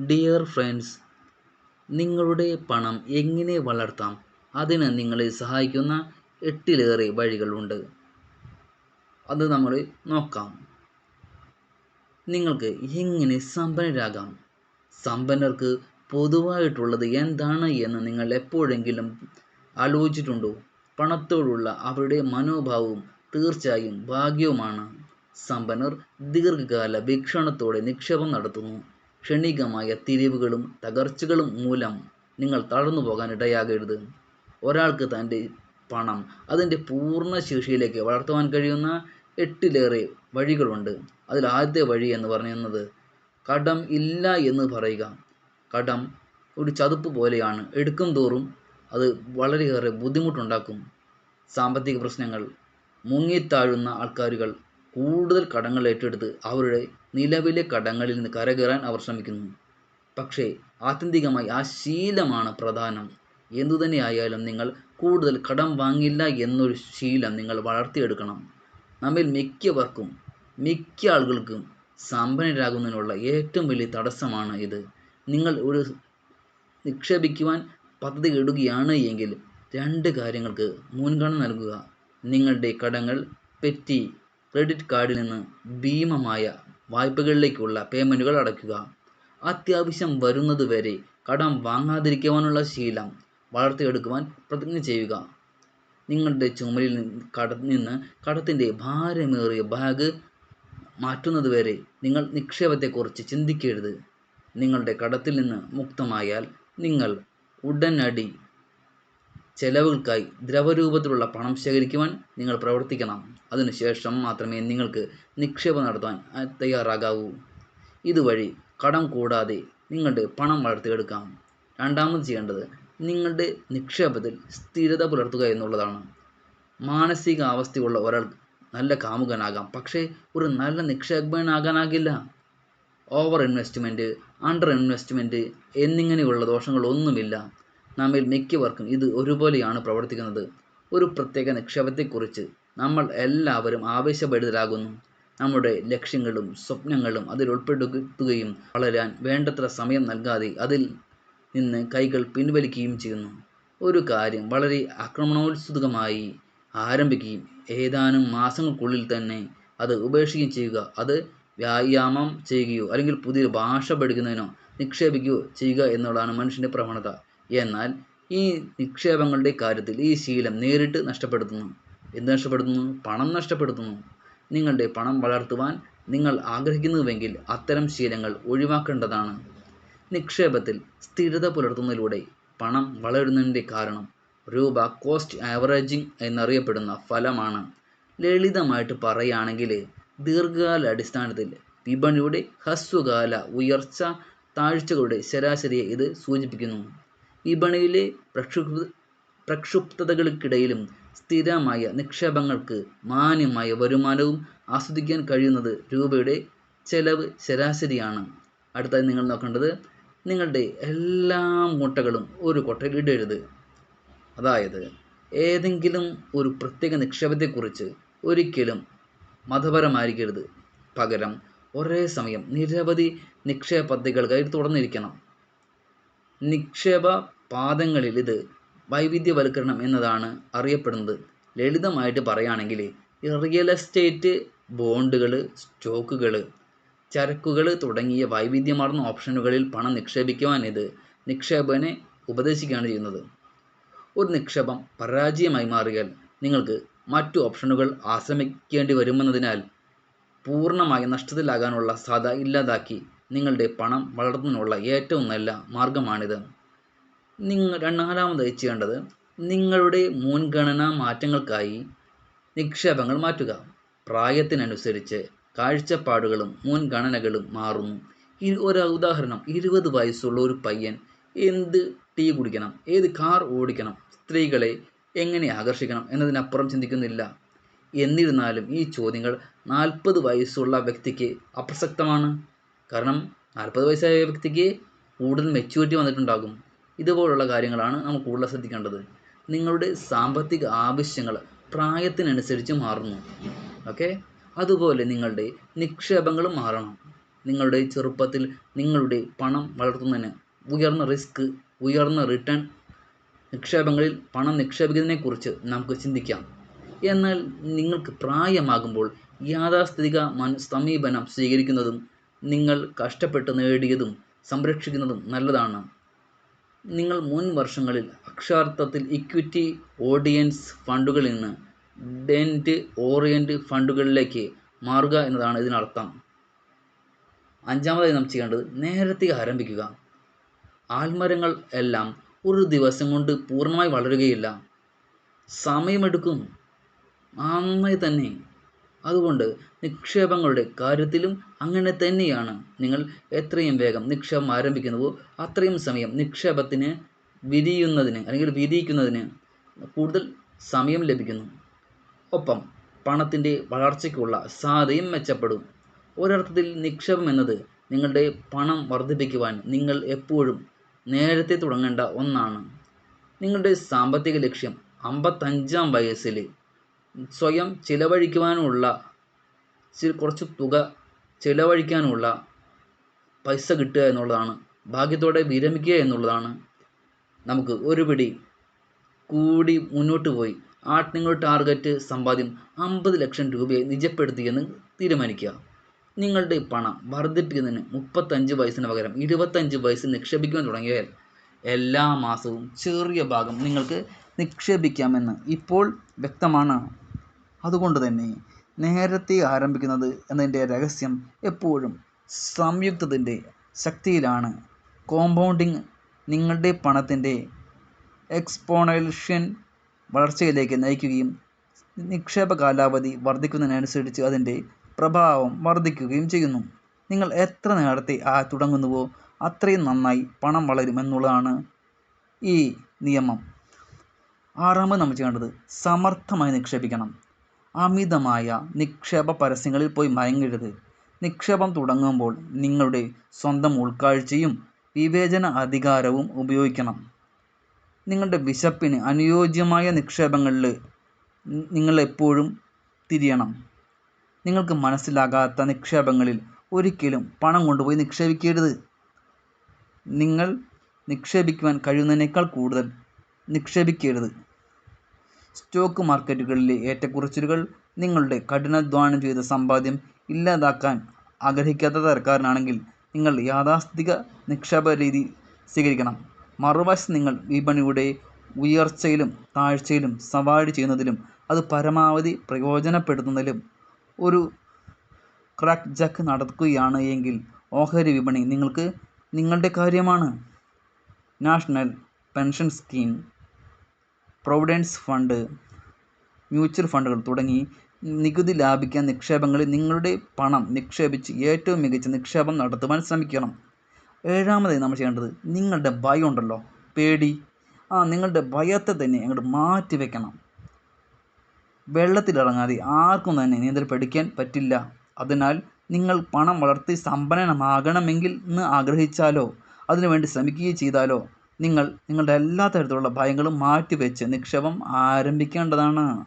Dear friends നിങ്ങളുടെ പണം എങ്ങനെ വളർത്താം? അതിന് നിങ്ങളെ സഹായിക്കുന്ന എട്ടിലേറെ വഴികളുണ്ട്. അത് നമ്മൾ നോക്കാം. നിങ്ങൾക്ക് എങ്ങനെ സമ്പന്നരാകാം? സമ്പന്നർക്ക് പൊതുവായിട്ടുള്ളത് എന്താണ് എന്ന് നിങ്ങൾ എപ്പോഴെങ്കിലും ആലോചിച്ചിട്ടുണ്ടോ? പണത്തോടുള്ള അവരുടെ മനോഭാവവും തീർച്ചയായും ഭാഗ്യവുമാണ്. സമ്പന്നർ ദീർഘകാല വീക്ഷണത്തോടെ നിക്ഷേപം നടത്തുന്നു. ക്ഷണികമായ തിരിവുകളും തകർച്ചകളും മൂലം നിങ്ങൾ തളർന്നു പോകാൻ ഇടയാകരുത്. ഒരാൾക്ക് തന്റെ പണം അതിന്റെ പൂർണ ശേഷിയിലേക്ക് വളർത്തുവാൻ കഴിയുന്ന എട്ടിലേറെ വഴികളുണ്ട്. അതിൽ ആദ്യത്തെ വഴി എന്ന് പറയുന്നത് കടം ഇല്ല എന്ന് പറയുക. കടം ഒരു ചതുപ്പ് പോലെയാണ്. എടുക്കും തോറും അത് വളരെയേറെ ബുദ്ധിമുട്ടുണ്ടാക്കും. സാമ്പത്തിക പ്രശ്നങ്ങൾ മുങ്ങിത്താഴുന്ന ആൾക്കാരുകൾ കൂടുതൽ കടങ്ങൾ ഏറ്റെടുത്ത് അവരുടെ നിലവിലെ കടങ്ങളിൽ നിന്ന് കരകയറാൻ അവർ ശ്രമിക്കുന്നു. പക്ഷേ ആത്യന്തികമായി ആ ശീലമാണ് പ്രധാനം. എന്തുതന്നെയായാലും നിങ്ങൾ കൂടുതൽ കടം വാങ്ങില്ല എന്നൊരു ശീലം നിങ്ങൾ വളർത്തിയെടുക്കണം. നമ്മിൽ മിക്കവർക്കും മിക്ക ആളുകൾക്കും സമ്പന്നരാകുന്നതിനുള്ള ഏറ്റവും വലിയ തടസ്സമാണ് ഇത്. നിങ്ങൾ ഒരു നിക്ഷേപിക്കുവാൻ പദ്ധതി ഇടുകയാണ് എങ്കിൽ രണ്ട് കാര്യങ്ങൾക്ക് മുൻഗണന നൽകുക. നിങ്ങളുടെ കടങ്ങൾ പെറ്റി ക്രെഡിറ്റ് കാർഡിൽ നിന്ന് ഭീമമായ വായ്പകളിലേക്കുള്ള പേയ്മെന്റുകൾ അടയ്ക്കുക. അത്യാവശ്യം വരുന്നത് വരെ കടം വാങ്ങാതിരിക്കുവാനുള്ള ശീലം വളർത്തിയെടുക്കുവാൻ പ്രതിജ്ഞ ചെയ്യുക. നിങ്ങളുടെ ചുമലിൽ കട നിന്ന് കടത്തിന്റെ ഭാരമേറിയ ബാഗ് മാറ്റുന്നതുവരെ നിങ്ങൾ നിക്ഷേപത്തെക്കുറിച്ച് ചിന്തിക്കരുത്. നിങ്ങളുടെ കടത്തിൽ നിന്ന് മുക്തമായാൽ നിങ്ങൾ ഉടനടി ചെലവുകൾക്കായി ദ്രവരൂപത്തിലുള്ള പണം ശേഖരിക്കുവാൻ നിങ്ങൾ പ്രവർത്തിക്കണം. അതിനുശേഷം മാത്രമേ നിങ്ങൾക്ക് നിക്ഷേപം നടത്താൻ തയ്യാറാകാവൂ. ഇതുവഴി കടം കൂടാതെ നിങ്ങളുടെ പണം വളർത്തിയെടുക്കാം. രണ്ടാമത് ചെയ്യേണ്ടത് നിങ്ങളുടെ നിക്ഷേപത്തിൽ സ്ഥിരത പുലർത്തുക എന്നുള്ളതാണ്. മാനസികാവസ്ഥയുള്ള ഒരാൾ നല്ല കാമുകനാകാം പക്ഷേ ഒരു നല്ല നിക്ഷേപനാകാനാകില്ല ഓവർ ഇൻവെസ്റ്റ്മെന്റ് അണ്ടർ ഇൻവെസ്റ്റ്മെന്റ് എന്നിങ്ങനെയുള്ള ദോഷങ്ങളൊന്നുമില്ല. നമ്മിൽ മിക്കവർക്കും ഇത് ഒരുപോലെയാണ് പ്രവർത്തിക്കുന്നത്. ഒരു പ്രത്യേക നിക്ഷേപത്തെക്കുറിച്ച് നമ്മൾ എല്ലാവരും ആവേശഭരിതരാകുന്നു. നമ്മുടെ ലക്ഷ്യങ്ങളും സ്വപ്നങ്ങളും അതിൽ ഉൾപ്പെടുത്തുകയും വളരാൻ വേണ്ടത്ര സമയം നൽകാതെ അതിൽ നിന്ന് കൈകൾ പിൻവലിക്കുകയും ചെയ്യുന്നു. ഒരു കാര്യം വളരെ ആക്രമണോത്സുകമായി ആരംഭിക്കുകയും ഏതാനും മാസങ്ങൾക്കുള്ളിൽ തന്നെ അത് ഉപേക്ഷിക്കുകയും ചെയ്യുക. അത് വ്യായാമം ചെയ്യുകയോ അല്ലെങ്കിൽ പുതിയ ഭാഷ പഠിക്കുന്നതിനോ നിക്ഷേപിക്കുകയോ ചെയ്യുക എന്നുള്ളതാണ് മനുഷ്യന്റെ പ്രവണത. എന്നാൽ ഈ നിക്ഷേപങ്ങളുടെ കാര്യത്തിൽ ഈ ശീലം നേരിട്ട് നഷ്ടപ്പെടുത്തുന്നു. എന്ത് നഷ്ടപ്പെടുത്തുന്നു? പണം നഷ്ടപ്പെടുത്തുന്നു. നിങ്ങളുടെ പണം വളർത്തുവാൻ നിങ്ങൾ ആഗ്രഹിക്കുന്നുവെങ്കിൽ അത്തരം ശീലങ്ങൾ ഒഴിവാക്കേണ്ടതാണ്. നിക്ഷേപത്തിൽ സ്ഥിരത പുലർത്തുന്നതിലൂടെ പണം വളരുന്നതിന്റെ കാരണം രൂപ കോസ്റ്റ് ആവറേജിംഗ് എന്നറിയപ്പെടുന്ന ഫലമാണ്. ലളിതമായിട്ട് പറയുകയാണെങ്കിൽ ദീർഘകാല അടിസ്ഥാനത്തിൽ വിപണിയുടെ ഹ്രസ്വകാല ഉയർച്ച താഴ്ചകളുടെ ശരാശരിയെ ഇത് സൂചിപ്പിക്കുന്നു. വിപണിയിലെ പ്രക്ഷുബ്ധ പ്രക്ഷുബ്ധതകൾക്കിടയിലും സ്ഥിരമായ നിക്ഷേപങ്ങൾക്ക് മാന്യമായ വരുമാനവും ആസ്വദിക്കാൻ കഴിയുന്നത് രൂപയുടെ ചെലവ് ശരാശരിയാണ്. അടുത്തത് നിങ്ങൾ നോക്കേണ്ടത് നിങ്ങളുടെ എല്ലാ മുട്ടകളും ഒരു കൊട്ടയിൽ ഇടരുത്. അതായത് ഏതെങ്കിലും ഒരു പ്രത്യേക നിക്ഷേപത്തെക്കുറിച്ച് ഒരിക്കലും മതപരമായിരിക്കരുത്. പകരം ഒരേ സമയം നിരവധി നിക്ഷേപ പദ്ധതികൾക്കായി തുറന്നിരിക്കണം. നിക്ഷേപ പാദങ്ങളിൽ ഇത് വൈവിധ്യവൽക്കരണം എന്നതാണ് അറിയപ്പെടുന്നത്. ലളിതമായിട്ട് പറയുകയാണെങ്കിൽ റിയൽ എസ്റ്റേറ്റ് ബോണ്ടുകൾ സ്റ്റോക്കുകൾ ചരക്കുകൾ തുടങ്ങിയ വൈവിധ്യമാർന്ന ഓപ്ഷനുകളിൽ പണം നിക്ഷേപിക്കുവാൻ ഇത് നിക്ഷേപകനെ ഉപദേശിക്കുകയാണ് ചെയ്യുന്നത്. ഒരു നിക്ഷേപം പരാജയമായി മാറിയാൽ നിങ്ങൾക്ക് മറ്റു ഓപ്ഷനുകൾ ആശ്രമിക്കേണ്ടി വരുമെന്നതിനാൽ പൂർണമായി നഷ്ടത്തിലാകാനുള്ള സാധ്യത ഇല്ലാതാക്കി നിങ്ങളുടെ പണം വളർത്തുന്നതിനുള്ള ഏറ്റവും നല്ല മാർഗമാണിത്. നിങ്ങൾ രണ്ടാമതായി ചെയ്യേണ്ടത് നിങ്ങളുടെ മുൻഗണനാ മാറ്റങ്ങൾക്കായി നിക്ഷേപങ്ങൾ മാറ്റുക. പ്രായത്തിനനുസരിച്ച് കാഴ്ചപ്പാടുകളും മുൻഗണനകളും മാറുന്നു. ഒരു ഉദാഹരണം ഇരുപത് വയസ്സുള്ള ഒരു പയ്യൻ എന്ത് ടീ കുടിക്കണം ഏത് കാർ ഓടിക്കണം സ്ത്രീകളെ എങ്ങനെ ആകർഷിക്കണം എന്നതിനപ്പുറം ചിന്തിക്കുന്നില്ല. എന്നിരുന്നാലും ഈ ചോദ്യങ്ങൾ നാൽപ്പത് വയസ്സുള്ള വ്യക്തിക്ക് അപ്രസക്തമാണ്. കാരണം നാൽപ്പത് വയസ്സായ വ്യക്തിക്ക് കൂടുതൽ മെച്യൂരിറ്റി വന്നിട്ടുണ്ടാകും. ഇതുപോലുള്ള കാര്യങ്ങളാണ് നമ്മൾ കൂടുതൽ ശ്രദ്ധിക്കേണ്ടത്. നിങ്ങളുടെ സാമ്പത്തിക ആവശ്യങ്ങൾ പ്രായത്തിനനുസരിച്ച് മാറുന്നു. ഓക്കെ അതുപോലെ നിങ്ങളുടെ നിക്ഷേപങ്ങളും മാറണം. നിങ്ങളുടെ ചെറുപ്പത്തിൽ നിങ്ങളുടെ പണം വളർത്തുന്നതിന് ഉയർന്ന റിസ്ക് ഉയർന്ന റിട്ടേൺ നിക്ഷേപങ്ങളിൽ പണം നിക്ഷേപിക്കുന്നതിനെക്കുറിച്ച് നമുക്ക് ചിന്തിക്കാം. എന്നാൽ നിങ്ങൾക്ക് പ്രായമാകുമ്പോൾ യാഥാസ്ഥിതിക മൻ സമീപനം സ്വീകരിക്കുന്നതും നിങ്ങൾ കഷ്ടപ്പെട്ട് നേടിയതും സംരക്ഷിക്കുന്നതും നല്ലതാണ്. നിങ്ങൾ മുൻ വർഷങ്ങളിൽ അക്ഷാർത്ഥത്തിൽ ഇക്വിറ്റി ഓഡിയൻസ് ഫണ്ടുകളിൽ നിന്ന് ഡെന്റ് ഓറിയന്റ് ഫണ്ടുകളിലേക്ക് മാറുക എന്നതാണ് ഇതിനർത്ഥം. അഞ്ചാമതായി നാം ചെയ്യേണ്ടത് നേരത്തെ ആരംഭിക്കുക. ആൽമരങ്ങൾ എല്ലാം ഒരു ദിവസം കൊണ്ട് പൂർണമായി വളരുകയില്ല. സമയമെടുക്കും. നന്നായി തന്നെ അതുകൊണ്ട് നിക്ഷേപങ്ങളുടെ കാര്യത്തിലും അങ്ങനെ തന്നെയാണ്. നിങ്ങൾ എത്രയും വേഗം നിക്ഷേപം ആരംഭിക്കുന്നുവോ അത്രയും സമയം നിക്ഷേപത്തിന് വിരിയുന്നതിന് അല്ലെങ്കിൽ വിരിയിക്കുന്നതിന് കൂടുതൽ സമയം ലഭിക്കുന്നു. ഒപ്പം പണത്തിന്റെ വളർച്ചയ്ക്കുള്ള സാധ്യതയും മെച്ചപ്പെടും. ഒരർത്ഥത്തിൽ നിക്ഷേപം എന്നത് നിങ്ങളുടെ പണം വർദ്ധിപ്പിക്കുവാൻ നിങ്ങൾ എപ്പോഴും നേരത്തെ തുടങ്ങേണ്ട ഒന്നാണ്. നിങ്ങളുടെ സാമ്പത്തിക ലക്ഷ്യം അമ്പത്തഞ്ചാം വയസ്സിൽ സ്വയം ചിലവഴിക്കുവാനുള്ള കുറച്ച് തുക ചിലവഴിക്കാനുള്ള പൈസ കിട്ടുക എന്നുള്ളതാണ്. ഭാഗ്യത്തോടെ വിരമിക്കുക എന്നുള്ളതാണ് നമുക്ക് ഒരു പിടി കൂടി മുന്നോട്ട് പോയി. ആ നിങ്ങളുടെ ടാർഗറ്റ് സമ്പാദ്യം അമ്പത് ലക്ഷം രൂപയെ നിജപ്പെടുത്തിയെന്ന് തീരുമാനിക്കുക. നിങ്ങളുടെ പണം വർദ്ധിപ്പിക്കുന്നതിന് മുപ്പത്തഞ്ച് വയസ്സിന് പകരം ഇരുപത്തഞ്ച് വയസ്സ് നിക്ഷേപിക്കുവാൻ തുടങ്ങിയാൽ എല്ലാ മാസവും ചെറിയ ഭാഗം നിങ്ങൾക്ക് നിക്ഷേപിക്കാമെന്ന് ഇപ്പോൾ വ്യക്തമാണ്. അതുകൊണ്ട് തന്നെ നേരത്തെ ആരംഭിക്കുന്നത് എന്നതിന്റെ രഹസ്യം എപ്പോഴും സംയുക്തത്തിന്റെ ശക്തിയിലാണ്. കോമ്പൗണ്ടിങ് നിങ്ങളുടെ പണത്തിന്റെ എക്സ്പോണൻഷ്യൻ വളർച്ചയിലേക്ക് നയിക്കുകയും നിക്ഷേപ കാലാവധി വർദ്ധിക്കുന്നതിനനുസരിച്ച് അതിന്റെ പ്രഭാവം വർദ്ധിക്കുകയും ചെയ്യുന്നു. നിങ്ങൾ എത്ര നേരത്തെ ആ തുടങ്ങുന്നുവോ അത്രയും നന്നായി പണം വളരും എന്നുള്ളതാണ് ഈ നിയമം. ആറാമത് നമ്മൾ ചെയ്യേണ്ടത് സമർത്ഥമായി നിക്ഷേപിക്കണം. അമിതമായ നിക്ഷേപ പരസ്യങ്ങളിൽ പോയി മയങ്ങരുത്. നിക്ഷേപം തുടങ്ങുമ്പോൾ നിങ്ങളുടെ സ്വന്തം ഉൾക്കാഴ്ചയും വിവേചന അധികാരവും ഉപയോഗിക്കണം. നിങ്ങളുടെ വിശപ്പിന് അനുയോജ്യമായ നിക്ഷേപങ്ങളിൽ നിങ്ങളെപ്പോഴും തിരിയണം. നിങ്ങൾക്ക് മനസ്സിലാകാത്ത നിക്ഷേപങ്ങളിൽ ഒരിക്കലും പണം കൊണ്ടുപോയി നിക്ഷേപിക്കരുത്. നിങ്ങൾ നിക്ഷേപിക്കുവാൻ കഴിയുന്നതിനേക്കാൾ കൂടുതൽ നിക്ഷേപിക്കരുത്. സ്റ്റോക്ക് മാർക്കറ്റുകളിലെ ഏറ്റക്കുറച്ചിലുകൾ നിങ്ങളുടെ കഠിനാധ്വാനം ചെയ്ത സമ്പാദ്യം ഇല്ലാതാക്കാൻ ആഗ്രഹിക്കാത്ത തരക്കാരനാണെങ്കിൽ നിങ്ങൾ യാഥാസ്ഥിതിക നിക്ഷേപ രീതി സ്വീകരിക്കണം. മറുവശം നിങ്ങൾ വിപണിയുടെ ഉയർച്ചയിലും താഴ്ചയിലും സവാരി ചെയ്യുന്നതിലും അത് പരമാവധി പ്രയോജനപ്പെടുത്തുന്നതിലും ഒരു ക്രാക്ക് ജക്ക് നടക്കുകയാണ് എങ്കിൽ ഓഹരി വിപണി നിങ്ങൾക്ക് നിങ്ങളുടെ കാര്യമാണ്. National pension scheme providence fund mutual ഫണ്ടുകൾ തുടങ്ങി നികുതി ലാഭിക്കാൻ നിക്ഷേപങ്ങളിൽ നിങ്ങളുടെ പണം നിക്ഷേപിച്ച് ഏറ്റവും മികച്ച നിക്ഷേപം നടത്തുവാൻ ശ്രമിക്കണം. ഏഴാമതായി നമ്മൾ ചെയ്യേണ്ടത് നിങ്ങളുടെ ഭയം ഉണ്ടല്ലോ പേടി. ആ നിങ്ങളുടെ ഭയത്തെ തന്നെ അങ്ങോട്ട് മാറ്റി വെക്കണം. വെള്ളത്തിലിറങ്ങാതെ ആർക്കും തന്നെ നീന്തൽ പഠിക്കാൻ പറ്റില്ല. അതിനാൽ നിങ്ങൾ പണം വളർത്തി സമ്പന്നമാകണമെങ്കിൽ എന്ന് ആഗ്രഹിച്ചാലോ അതിനുവേണ്ടി ശ്രമിക്കുകയും ചെയ്താലോ നിങ്ങൾ നിങ്ങളുടെ എല്ലാ തരത്തിലുള്ള ഭയങ്ങളും മാറ്റിവെച്ച് നിക്ഷേപം ആരംഭിക്കേണ്ടതാണ്.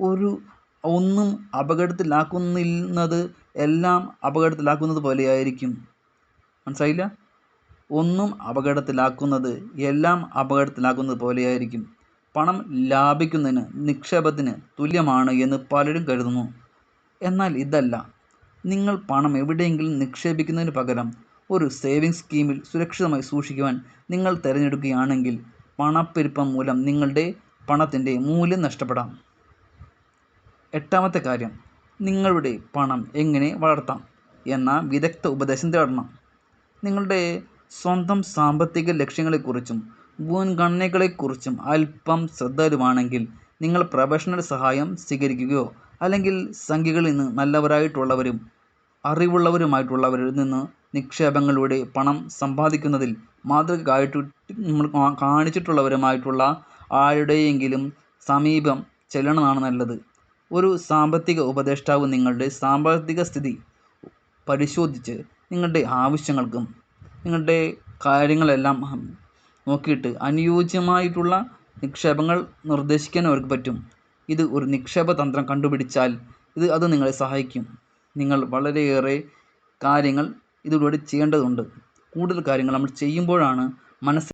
ഒരു ഒന്നും അപകടത്തിലാക്കുന്നത് എല്ലാം അപകടത്തിലാക്കുന്നത് പോലെയായിരിക്കും. മനസ്സിലായില്ല? ഒന്നും അപകടത്തിലാക്കുന്നത് എല്ലാം അപകടത്തിലാക്കുന്നത് പോലെയായിരിക്കും. പണം ലാഭിക്കുന്നതിന് നിക്ഷേപത്തിന് തുല്യമാണ് എന്ന് പലരും കരുതുന്നു. എന്നാൽ ഇതല്ല. നിങ്ങൾ പണം എവിടെയെങ്കിലും നിക്ഷേപിക്കുന്നതിന് പകരം ഒരു സേവിങ്സ് സ്കീമിൽ സുരക്ഷിതമായി സൂക്ഷിക്കുവാൻ നിങ്ങൾ തിരഞ്ഞെടുക്കുകയാണെങ്കിൽ പണപ്പെരുപ്പം മൂലം നിങ്ങളുടെ പണത്തിന്റെ മൂല്യം നഷ്ടപ്പെടാം. എട്ടാമത്തെ കാര്യം നിങ്ങളുടെ പണം എങ്ങനെ വളർത്താം എന്ന വിദഗ്ധ ഉപദേശം തേടണം. നിങ്ങളുടെ സ്വന്തം സാമ്പത്തിക ലക്ഷ്യങ്ങളെക്കുറിച്ചും മുൻഗണനകളെക്കുറിച്ചും അല്പം ശ്രദ്ധാലുവാണെങ്കിൽ നിങ്ങൾ പ്രൊഫഷണൽ സഹായം സ്വീകരിക്കുകയോ അല്ലെങ്കിൽ സംഖ്യകളിൽ നിന്ന് നല്ലവരായിട്ടുള്ളവരും അറിവുള്ളവരുമായിട്ടുള്ളവരിൽ നിന്ന് നിക്ഷേപങ്ങളിലൂടെ പണം സമ്പാദിക്കുന്നതിൽ മാതൃകയായിട്ട് നമ്മൾ കാണിച്ചിട്ടുള്ളവരുമായിട്ടുള്ള ആരുടെയെങ്കിലും സമീപം ചെല്ലണതാണ് നല്ലത്. ഒരു സാമ്പത്തിക ഉപദേഷ്ടാവ് നിങ്ങളുടെ സാമ്പത്തിക സ്ഥിതി പരിശോധിച്ച് നിങ്ങളുടെ ആവശ്യങ്ങൾക്കും നിങ്ങളുടെ കാര്യങ്ങളെല്ലാം നോക്കിയിട്ട് അനുയോജ്യമായിട്ടുള്ള നിക്ഷേപങ്ങൾ നിർദ്ദേശിക്കാൻ അവർക്ക് പറ്റും. ഇത് ഒരു നിക്ഷേപ തന്ത്രം കണ്ടുപിടിച്ചാൽ ഇത് അത് നിങ്ങളെ സഹായിക്കും. നിങ്ങൾ വളരെയേറെ കാര്യങ്ങൾ ഇതിലൂടെ ചെയ്യേണ്ടതുണ്ട്. കൂടുതൽ കാര്യങ്ങൾ നമ്മൾ ചെയ്യുമ്പോഴാണ് മനസ്സിൽ